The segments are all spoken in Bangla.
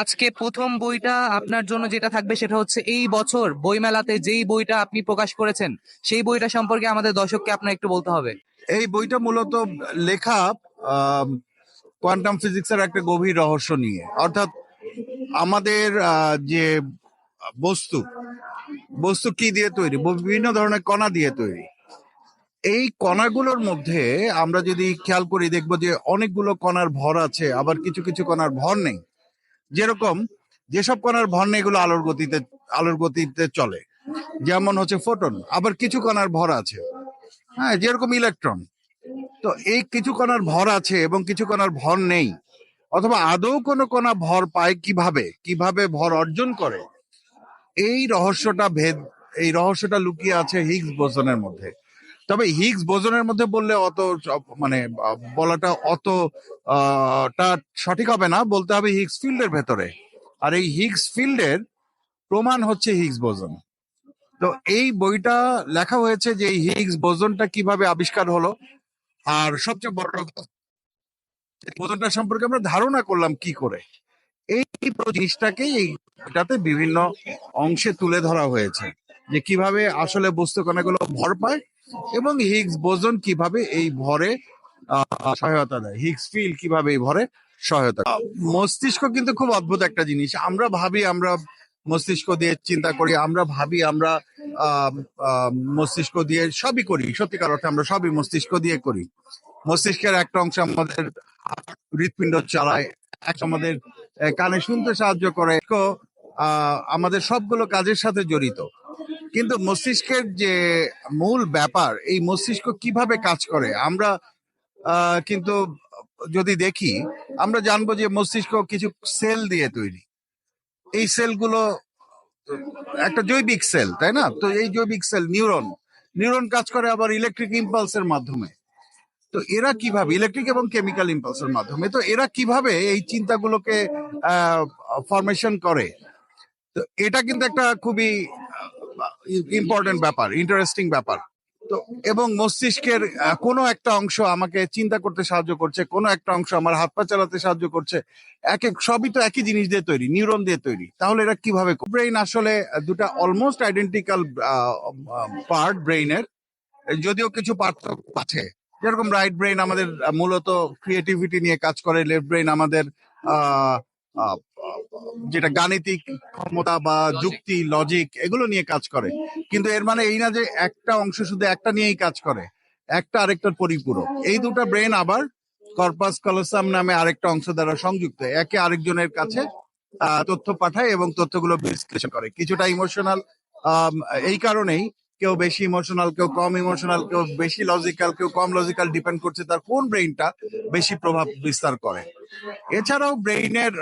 আজকে প্রথম বইটা আপনার জন্য যেটা থাকবে সেটা হচ্ছে এই বছর বইমেলাতে যেই বইটা আপনি প্রকাশ করেছেন, সেই বইটা সম্পর্কে আমাদের দর্শককে আপনার একটু বলতে হবে। এই বইটা মূলত লেখা কোয়ান্টাম ফিজিক্সের একটা গভীর রহস্য নিয়ে। অর্থাৎ আমাদের যে বস্তু বস্তু কি দিয়ে তৈরি? বিভিন্ন ধরনের কণা দিয়ে তৈরি। এই কণাগুলোর মধ্যে আমরা যদি খেয়াল করি, দেখব যে অনেকগুলো কণার ভর আছে, আবার কিছু কিছু কণার ভর নেই। যেরকম যেসব কণার ভর নেই এগুলো আলোর গতিতে আলোর গতিতে চলে। যেমন হচ্ছে ফোটন, আবার কিছু কণার ভর আছে। হ্যাঁ যেরকম ইলেকট্রন। তো এই কিছু কণার ভর আছে এবং কিছু কণার ভর নেই। অথবা আদৌ কোনো কণা ভর পায় কীভাবে? কীভাবে ভর অর্জন করে? এই রহস্যটা ভেদ, এই রহস্যটা লুকিয়ে আছে হিগস বোসনের মধ্যে। তবে হিগস বোসনের মধ্যে বললে অত মানে বলাটা অত আহ, টা সঠিক হবে না বলতে হবে হিগস ফিল্ডের ভেতরে। আর এই হিগস ফিল্ডের প্রমাণ হচ্ছে হিগস বোজন। তো এই বইটা লেখা হয়েছে যে এই হিগস বোজনটা কীভাবে আবিষ্কার হলো আর সবচেয়ে বড় বোজনটা সম্পর্কে আমরা ধারণা করলাম কি করে। এই পুরো জিনিসটাকেই এই বইটাতে বিভিন্ন অংশে তুলে ধরা হয়েছে যে কীভাবে আসলে বস্তু কণাগুলো ভর পায় এবং হিগস বোজন কীভাবে এই ভরে সহায়তা দেয়? হিগস ফিল কীভাবে এই ভরে সহায়তা। মস্তিষ্ক কিন্তু খুব অদ্ভুত একটা জিনিস। আমরা ভাবি, আমরা মস্তিষ্ক দিয়ে চিন্তা করি, আমরা ভাবি, আমরা মস্তিষ্ক দিয়ে সবই করি। সত্যিকার অর্থে আমরা সবই মস্তিষ্ক দিয়ে করি। মস্তিষ্কের একটা অংশ আমাদের হৃৎপিণ্ড চালায়, এক আমাদের কানে শুনতে সাহায্য করে। আমাদের সবগুলো কাজের সাথে জড়িত। কিন্তু মস্তিষ্কের যে মূল ব্যাপার, এই মস্তিষ্ক কীভাবে কাজ করে? আমরা কিন্তু যদি দেখি, আমরা জানব যে মস্তিষ্ক কিছু সেল দিয়ে তৈরি। এই সেলগুলো একটা জৈবিক সেল, তাই না? তো এই জৈবিক সেল, নিউরন। নিউরন কাজ করে আবার ইলেকট্রিক ইম্পালসের মাধ্যমে। তো এরা কীভাবে ইলেকট্রিক এবং কেমিক্যাল ইম্পালসের মাধ্যমে, তো এরা কীভাবে এই চিন্তাগুলোকে ফরমেশন করে? তো এটা কিন্তু একটা খুবই ইম্পর্টেন্ট ব্যাপার ইন্টারেস্টিং ব্যাপার। তো, এবং মস্তিষ্কের কোনো একটা অংশ আমাকে চিন্তা করতে সাহায্য করছে, কোনো একটা অংশ আমার হাত পা চালাতে সাহায্য করছে, এক এক, সবই তো একই জিনিস দিয়ে তৈরি নিউরন দিয়ে তৈরি। তাহলে এরা কীভাবে ব্রেইন আসলে দুটা অলমোস্ট আইডেন্টিক্যাল পার্ট ব্রেইনের যদিও কিছু পার্থক্য আছে। যেরকম রাইট ব্রেইন আমাদের মূলত ক্রিয়েটিভিটি নিয়ে কাজ করে লেফট ব্রেইন আমাদের যেটা গাণিতিক ক্ষমতা বা যুক্তি লজিক এগুলো নিয়ে কাজ করে। কিন্তু এর মানে এই না যে একটা অংশ শুধু একটা নিয়েই কাজ করে, একটা আরেকটার পরিপূরক। এই দুটো ব্রেন আবার কর্পাস কলসাম নামে আরেকটা অংশ দ্বারা সংযুক্ত, একে আরেকজনের কাছে তথ্য পাঠায় এবং তথ্যগুলো বিশ্লেষণ করে। কিছুটা ইমোশনাল এই কারণেই কেউ বেশি ইমোশনাল কেউ কম ইমোশনাল কেউ বেশি লজিক্যাল কেউ কম লজিক্যাল ডিপেন্ড করছে তার কোন ব্রেইনটা বেশি প্রভাব বিস্তার করে। এছাড়াও ব্রেইনের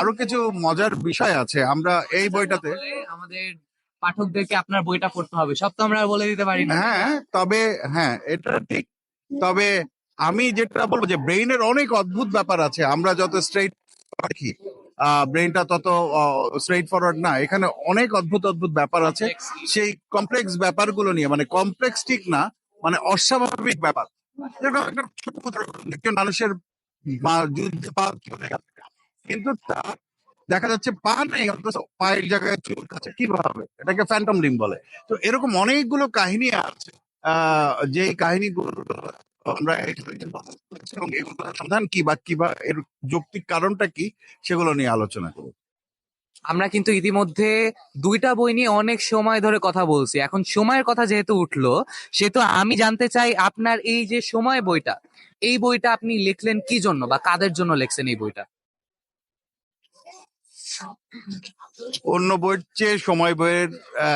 আরও কিছু মজার বিষয় আছে। আমরা এই বইটাতে আমাদের পাঠকদেরকে আপনার বইটা পড়তে হবে। সব তো আমরা বলে দিতে পারি না। হ্যাঁ তবে হ্যাঁ এটা ঠিক। তবে আমি যেটা বলব যে ব্রেইনের অনেক অদ্ভুত ব্যাপার আছে। আমরা যত স্ট্রেইট রাখি ব্রেইনটা তত স্ট্রেইট ফরওয়ার্ড না। এখানে অনেক অদ্ভুত অদ্ভুত ব্যাপার আছে। সেই কমপ্লেক্স ব্যাপারগুলো নিয়ে মানে কমপ্লেক্স ঠিক না মানে অস্বাভাবিক ব্যাপার। একজন মানুষের যুদ্ধে পা চলে গেছে কিন্তু তার দেখা যাচ্ছে পা নেই অথচ পায়ের জায়গায় চুল আছে। কীভাবে এটাকে ফ্যান্টম লিম বলে। তো এরকম অনেকগুলো কাহিনী আছে। আহ, যে কাহিনীগুলো আমরা যৌক্তিক কারণটা কি সেগুলো নিয়ে আলোচনা করব। আমরা কিন্তু ইতিমধ্যে দুইটা বই নিয়ে অনেক সময় ধরে কথা বলছি। এখন সময়ের কথা যেহেতু উঠল, সেহেতু আমি জানতে চাই আপনার এই যে সময় বইটা, এই বইটা আপনি লিখলেন কি জন্য বা কাদের জন্য লিখছেন এই বইটা? অন্য বইয়ের চেয়ে সময় বইয়ের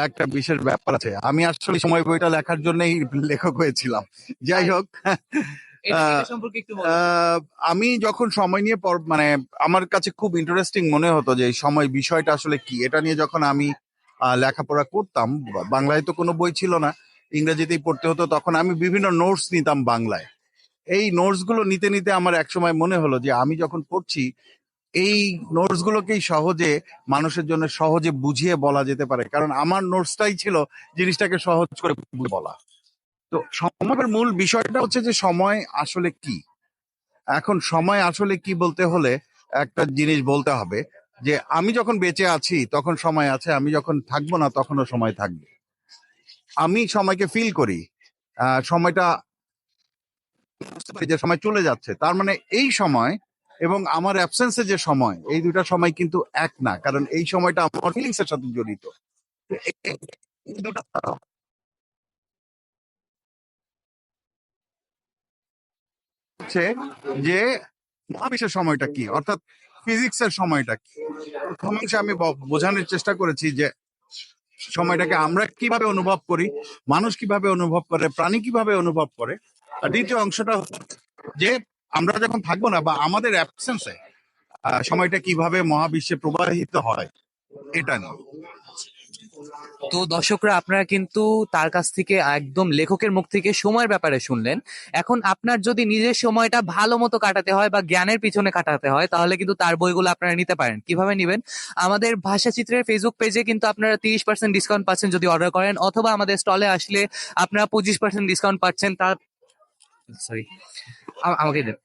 একটা বিশেষ ব্যাপার আছে। আমি আসলে সময় বইটা লেখার জন্যই লেখক হয়েছিলাম। যাই হোক বলুন। আহ, আমি যখন সময় নিয়ে মানে আমার কাছে খুব ইন্টারেস্টিং মনে হতো যে সময় বিষয়টা আসলে কি? এটা নিয়ে যখন আমি লেখাপড়া করতাম বাংলায় তো কোনো বই ছিল না ইংরেজিতেই পড়তে হতো তখন আমি বিভিন্ন নোটস নিতাম বাংলায়। এই নোটসগুলো নিতে নিতে আমার একসময় মনে হলো যে আমি যখন পড়ছি এই নোটস গুলোকেই সহজে মানুষের জন্য সহজে বুঝিয়ে বলা যেতে পারে। কারণ আমার নোটসটাই ছিল জিনিসটাকে সহজ করে বলা। তো সময়ের মূল বিষয়টা হচ্ছে যে সময় আসলে কি? এখন সময় আসলে কি বলতে হলে একটা জিনিস বলতে হবে যে আমি যখন বেঁচে আছি তখন সময় আছে, আমি যখন থাকব না তখনও সময় থাকবে। আমি সময়কে ফিল করি সময়টা যে সময় চলে যাচ্ছে। তার মানে এই সময় এবং আমার অ্যাবসেন্সে যে সময়, এই দুটা সময় কিন্তু এক না, কারণ এই সময়টা আমার ফিলিংস এর সাথে জড়িত। যে মহাবিশ্বের সময়টা কি? অর্থাৎ ফিজিক্সের সময়টা কি? প্রথমাংশে আমি বোঝানোর চেষ্টা করেছি যে সময়টাকে আমরা কীভাবে অনুভব করি, মানুষ কীভাবে অনুভব করে, প্রাণী কীভাবে অনুভব করে, আর দ্বিতীয় অংশটা যে আমরা যখন থাকব না বা আমাদের অ্যাবসেন্সে সময়টা কীভাবে মহাবিশ্বে প্রবাহিত হয়, এটা নিয়ে। তো দর্শকরা, আপনারা কিন্তু তার কাছ থেকে একদম লেখকের মুখ থেকে সময়ের ব্যাপারে শুনলেন। এখন আপনার যদি নিজের সময়টা ভালো মতো কাটাতে হয় বা জ্ঞানের পিছনে কাটাতে হয়, তাহলে কিন্তু তার বইগুলো আপনারা নিতে পারেন। কীভাবে নেবেন? আমাদের ভাষা চিত্রের ফেসবুক পেজে কিন্তু আপনারা তিরিশ পার্সেন্ট ডিসকাউন্ট পাচ্ছেন যদি অর্ডার করেন, অথবা আমাদের স্টলে আসলে আপনারা পঁচিশ পার্সেন্ট ডিসকাউন্ট পাচ্ছেন। তার সরি আমাকে দেন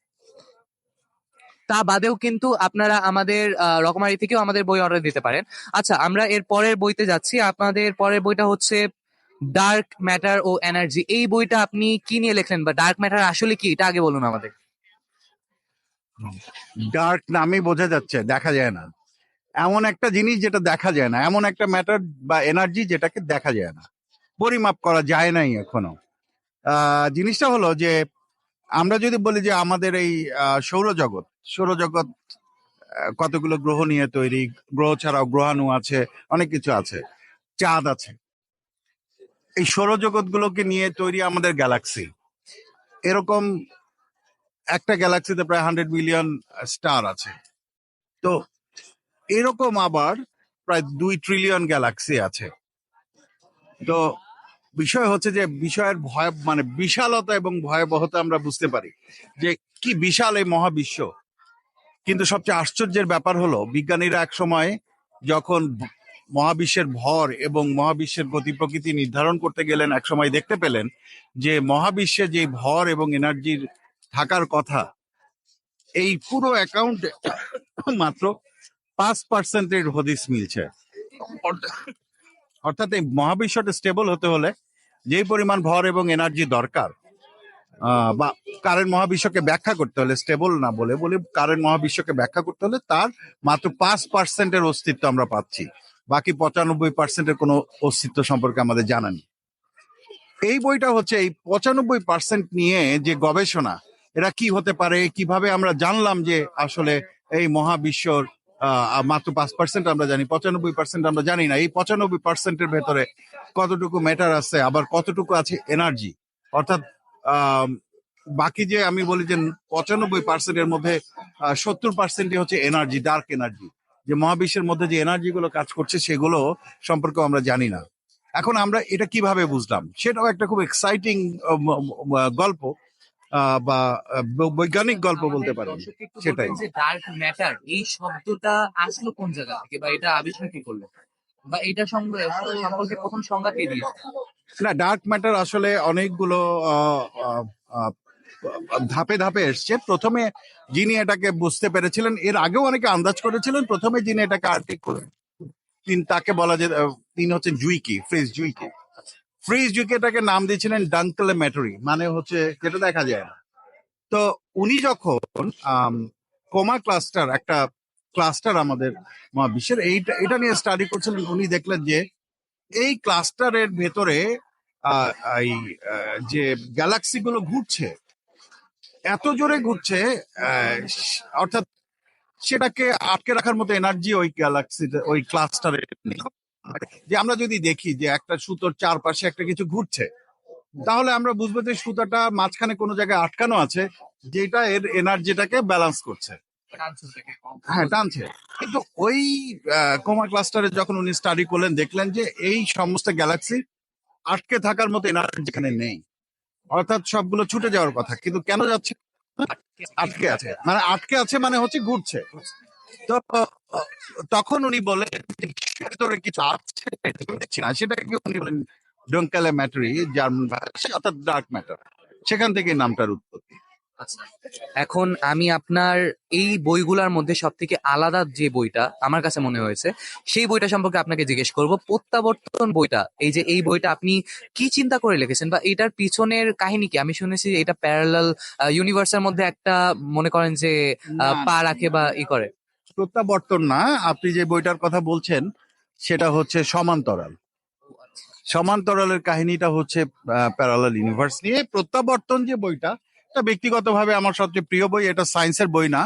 তা বাদেও কিন্তু আপনারা আমাদের রকমারি থেকেও আমাদের বই অর্ডার দিতে পারেন। আচ্ছা আমরা এর পরের বইতে যাচ্ছি। আপনাদের পরের বইটা হচ্ছে ডার্ক ম্যাটার ও এনার্জি এই বইটা আপনি কি নিয়ে লেখলেন বা ডার্ক ম্যাটার আসলে কি? এটা আগে বলুন আমাদের। ডার্ক নামে বোঝা যাচ্ছে, দেখা যায় না। এমন একটা জিনিস যেটা দেখা যায় না, এমন একটা ম্যাটার বা এনার্জি যেটাকে দেখা যায় না। পরিমাপ করা যায় নাই এখনও। জিনিসটা হলো যে আমরা যদি বলি যে আমাদের এই সৌরজগৎ সৌরজগৎ কতগুলো গ্রহ নিয়ে তৈরি, গ্রহ ছাড়াও গ্রহাণু আছে, অনেক কিছু আছে, চাঁদ আছে। এই সৌরজগৎ গুলোকে নিয়ে তৈরি আমাদের গ্যালাক্সি। এরকম একটা গ্যালাক্সিতে প্রায় হান্ড্রেড মিলিয়ন স্টার আছে। তো এরকম আবার প্রায় দুই ট্রিলিয়ন গ্যালাক্সি আছে। তো বিষয় হচ্ছে যে বিষয়ের ভয় মানে বিশালতা এবং ভয়াবহতা আমরা বুঝতে পারি যে কি বিশাল এই মহাবিশ্ব। কিন্তু সবচেয়ে আশ্চর্যের ব্যাপার হলো, বিজ্ঞানীরা এক সময় যখন মহাবিশ্বের ভর এবং মহাবিশ্বের গতি প্রকৃতি নির্ধারণ করতে গেলেন, এক সময় দেখতে পেলেন যে মহাবিশ্বে যে ভর এবং এনার্জির থাকার কথা, এই পুরো অ্যাকাউন্টে মাত্র পাঁচ পার্সেন্টের হদিস মিলছে। অর্থাৎ এই মহাবিশ্বটা স্টেবল হতে হলে যেই পরিমাণ ভর এবং এনার্জি দরকার বা কারেন্ট মহাবিশ্বকে ব্যাখ্যা করতে হলে স্টেবল না বলে, বলি কারেন্ট মহাবিশ্বকে ব্যাখ্যা করতে হলে তার মাত্র পাঁচ পার্সেন্টের অস্তিত্ব আমরা পাচ্ছি। বাকি পঁচানব্বই পার্সেন্টের কোনো অস্তিত্ব সম্পর্কে আমাদের জানা নেই। এই বইটা হচ্ছে এই পঁচানব্বই পার্সেন্ট নিয়ে যে গবেষণা, এরা কি হতে পারে, কীভাবে আমরা জানলাম যে আসলে এই মহাবিশ্বর মাত্র পাঁচ পার্সেন্ট আমরা জানি, পঁচানব্বই পার্সেন্ট আমরা জানি না। এই পঁচানব্বই পার্সেন্টের ভেতরে কতটুকু ম্যাটার আছে, আবার কতটুকু আছে এনার্জি অর্থাৎ বাকি যে আমি বলি যে পঁচানব্বই পার্সেন্টের মধ্যে সত্তর পার্সেন্টই হচ্ছে এনার্জি ডার্ক এনার্জি যে মহাবিশ্বের মধ্যে যে এনার্জি গুলো কাজ করছে, সেগুলো সম্পর্কে আমরা জানি না। এখন আমরা এটা কীভাবে বুঝলাম? সেটাও একটা খুব এক্সাইটিং গল্প। বা বৈজ্ঞানিক গল্প বলতে পারি সেটাই। যে ডার্ক ম্যাটার এই শব্দটা আসলো কোন জায়গা থেকে বা এটা আবিষ্কার কি করল? বা এটা সম্পর্কে প্রথম সংজ্ঞা কে দিল না ডার্ক ম্যাটার আসলে অনেকগুলো ধাপে ধাপে এসছে। প্রথমে যিনি এটাকে বুঝতে পেরেছিলেন এর আগেও অনেকে আন্দাজ করেছিলেন প্রথমে যিনি এটাকে আর্টিক করেন তিনি তাকে বলা যে তিনি হচ্ছেন জুইকি ফ্রিজ জুইকি। ফ্রিজ এটাকে নাম দিয়েছিলেন ডাঙ্কলে ম্যাটরি মানে হচ্ছে যেটা দেখা যায় না। তো উনি যখন কোমা ক্লাস্টার একটা ক্লাস্টার আমাদের মহাবিশ্বের, এইটা, এটা নিয়ে স্টাডি করছিলেন উনি দেখলেন যে এই ক্লাস্টারের ভেতরে এই যে গ্যালাক্সি গুলো ঘুরছে, এত জোরে ঘুরছে অর্থাৎ সেটাকে আটকে রাখার মতো এনার্জি ওই গ্যালাক্সি ওই ক্লাস্টারে নেই। যে আমরা যদি দেখি যে একটা সুতোর চারপাশে একটা কিছু ঘুরছে তাহলে আমরা বুঝব যে সুতাটা মাঝখানে কোনো জায়গায় আটকানো আছে যেটা এর এনার্জিটাকে ব্যালেন্স করছে। হ্যাঁ টানছে। কিন্তু ওই কোমা ক্লাস্টারে যখন উনি স্টাডি করলেন দেখলেন যে এই সমস্ত গ্যালাক্সি আটকে থাকার মতো এনার্জি যেখানে নেই। অর্থাৎ সবগুলো ছুটে যাওয়ার কথা। কিন্তু কেন যাচ্ছে? আটকে আছে। মানে আটকে আছে মানে হচ্ছে ঘুরছে। তো তখন উনি বলে ভেতরে কিছু আছে? দেখছি না সেটাকে উনি বলেন ডঙ্কালে ম্যাটারি জার্মান ভাষায় অর্থাৎ ডার্ক ম্যাটার সেখান থেকে নামটার উৎপত্তি। আচ্ছা এখন আমি আপনার এই বইগুলোর মধ্যে সব থেকে আলাদা যে বইটা আমার কাছে মনে হয়েছে সেই বইটা সম্পর্কে আপনাকে জিজ্ঞেস করব। প্রত্যাবর্তন বইটা এই যে এই বইটা আপনি কি চিন্তা করে লিখেছেন বা এটার পিছনের কাহিনী কি? আমি শুনেছি এটা প্যারালাল ইউনিভার্সের মধ্যে একটা মনে করেন যে পা রাখে বা ই করে। প্রত্যাবর্তন না, আপনি যে বইটার কথা বলছেন, সেটা হচ্ছে সমান্তরাল। সমান্তরালের কাহিনীটা হচ্ছে প্যারালাল ইউনিভার্স নিয়ে। প্রত্যাবর্তন যে বইটা, এটা ব্যক্তিগতভাবে আমার সবচেয়ে প্রিয় বই, এটা সায়েন্সের বই না।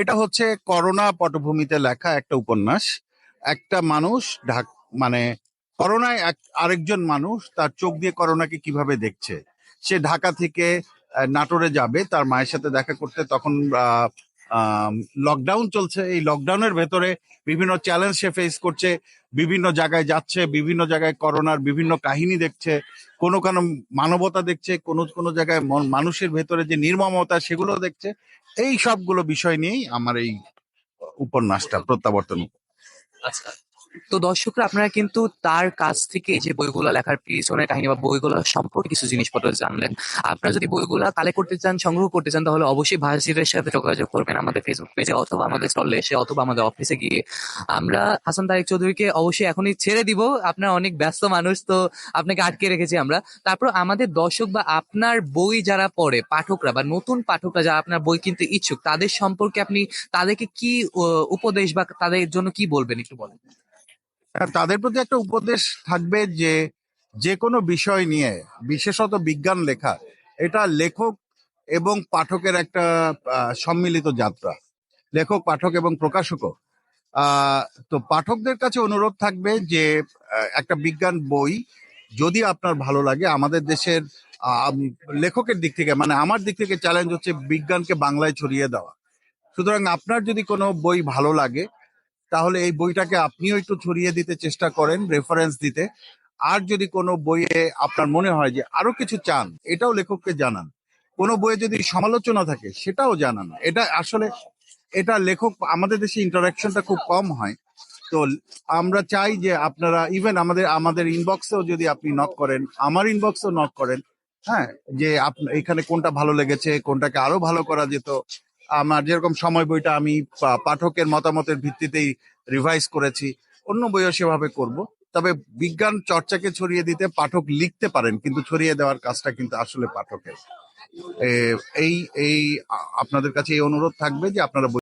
এটা হচ্ছে করোনা পটভূমিতে লেখা একটা উপন্যাস। একটা মানুষ ঢাক মানে করোনায় এক, আরেকজন মানুষ তার চোখ দিয়ে করোনাকে কীভাবে দেখছে? সে ঢাকা থেকে নাটোরে যাবে, তার মায়ের সাথে দেখা করতে, তখন লকডাউন চলছে। এই লকডাউনের ভেতরে বিভিন্ন চ্যালেঞ্জ সে ফেস করছে, বিভিন্ন জায়গায় যাচ্ছে, বিভিন্ন জায়গায় করোনার বিভিন্ন কাহিনী দেখছে, কোনো কোনো মানবতা দেখছে, কোনো কোনো জায়গায় মন- মানুষের ভেতরে যে নির্মমতা সেগুলো দেখছে। এই সবগুলো বিষয় নিয়েই আমার এই উপন্যাসটা প্রত্যাবর্তন। আচ্ছা। তো দর্শকরা, আপনারা কিন্তু তার কাছ থেকে যে বইগুলো লেখার পিছনে কাহিনী বা বইগুলো সম্পর্কে কিছু জিনিসপত্র জানলেন। আপনারা যদি বইগুলো কালেক্ট করতে চান, সংগ্রহ করতে চান, তাহলে অবশ্যই ভাসিরের সাথে যোগাযোগ করবেন আমাদের ফেসবুক পেজে অথবা আমাদের স্টলে এসে অথবা আমাদের অফিসে গিয়ে। আমরা হাসান তারিক চৌধুরীকে অবশ্যই এখনই ছেড়ে দিব। আপনার অনেক ব্যস্ত মানুষ, তো আপনাকে আটকে রেখেছি আমরা। তারপর আমাদের দর্শক বা আপনার বই যারা পড়ে, পাঠকরা বা নতুন পাঠকরা যারা আপনার বই কিনতে ইচ্ছুক, তাদের সম্পর্কে আপনি তাদেরকে কি উপদেশ বা তাদের জন্য কি বলবেন, একটু বলেন। তাদের প্রতি একটা উপদেশ থাকবে যে যে কোনো বিষয় নিয়ে, বিশেষত বিজ্ঞান লেখা, এটা লেখক এবং পাঠকের একটা সম্মিলিত যাত্রা। লেখক, পাঠক এবং প্রকাশকও। তো পাঠকদের কাছে অনুরোধ থাকবে যে একটা বিজ্ঞান বই যদি আপনার ভালো লাগে, আমাদের দেশের লেখকের দিক থেকে মানে আমার দিক থেকে চ্যালেঞ্জ হচ্ছে বিজ্ঞানকে বাংলায় ছড়িয়ে দেওয়া। সুতরাং আপনার যদি কোনো বই ভালো লাগে তাহলে এই বইটাকে আপনিও একটু ছড়িয়ে দিতে চেষ্টা করেন রেফারেন্স দিতে। আর যদি কোনো বইয়ে আপনার মনে হয় যে আরও কিছু চান, এটাও লেখককে জানান। কোনো বইয়ে যদি সমালোচনা থাকে, সেটাও জানান। এটা আসলে, এটা লেখক, আমাদের দেশে ইন্টারাকশনটা খুব কম হয়। তো আমরা চাই যে আপনারা ইভেন আমাদের আমাদের ইনবক্সেও যদি আপনি নক করেন, আমার ইনবক্সেও নক করেন হ্যাঁ যে এখানে কোনটা ভালো লেগেছে, কোনটাকে আরও ভালো করা যেত আমার যেরকম সময় বইটা আমি পাঠকের মতামতের ভিত্তিতেই রিভাইজ করেছি, অন্য বইও সেভাবে করব। তবে বিজ্ঞান চর্চাকে ছড়িয়ে দিতে পাঠক লিখতে পারেন, কিন্তু ছড়িয়ে দেওয়ার কাজটা কিন্তু আসলে পাঠকের। এই এই আপনাদের কাছে এই অনুরোধ থাকবে যে আপনারা